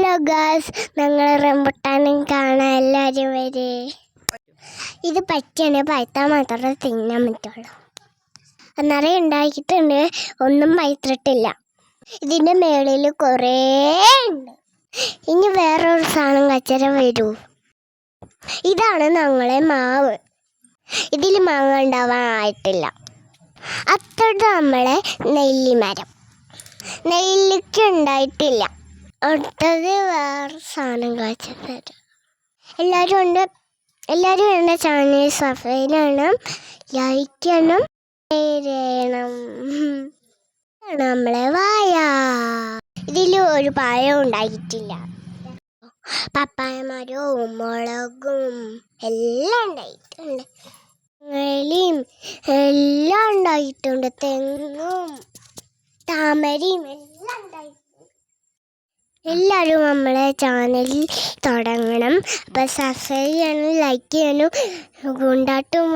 Hello Gauss ഞങ്ങൾ റംബുട്ടാനും കാണാൻ എല്ലാവരും വരെ. ഇത് പറ്റിയാണ് പഴുത്താൽ മാത്രമേ തിന്നാൻ പറ്റുള്ളൂ. അന്നേരം ഉണ്ടാക്കിയിട്ടുണ്ട്. ഒന്നും പഴുത്തിട്ടില്ല. ഇതിന്റെ മേളിൽ കുറേ ഉണ്ട്. ഇനി വേറൊരു സാധനം കച്ചര വരൂ. ഇതാണ് ഞങ്ങളെ മാവ്. ഇതിൽ മാങ്ങ ഉണ്ടാവാൻ ആയിട്ടില്ല അത്തോട്ട് നമ്മളെ നെല്ലിമരം. നെല്ലിക്ക ഉണ്ടായിട്ടില്ല. അടുത്തത് വേറെ സാധനം കാച്ചു തരാം. എല്ലാവരും ഉണ്ട്. എല്ലാവരും എന്റെ ചാനൽ സബ്സ്ക്രൈബ് ചെയ്യണം. ലൈക്ക് ചെയ്യണം. ചെയ്യണം. നമ്മളെ വായ. ഇതിൽ ഒരു പഴം ഉണ്ടായിട്ടില്ല. പപ്പായമാരും മുളകും എല്ലാം ഉണ്ടായിട്ടുണ്ട്. എല്ലാം ഉണ്ടായിട്ടുണ്ട്. തെങ്ങും താമരയും എല്ലാം ഉണ്ടായിട്ടുണ്ട് എല്ലാവരും നമ്മളെ ചാനലിൽ തുടങ്ങണം. അപ്പം സബ്സ്ക്രൈബ് ചെയ്യണം ലൈക്ക് ചെയ്യണം ഗുണ്ടാട്ടും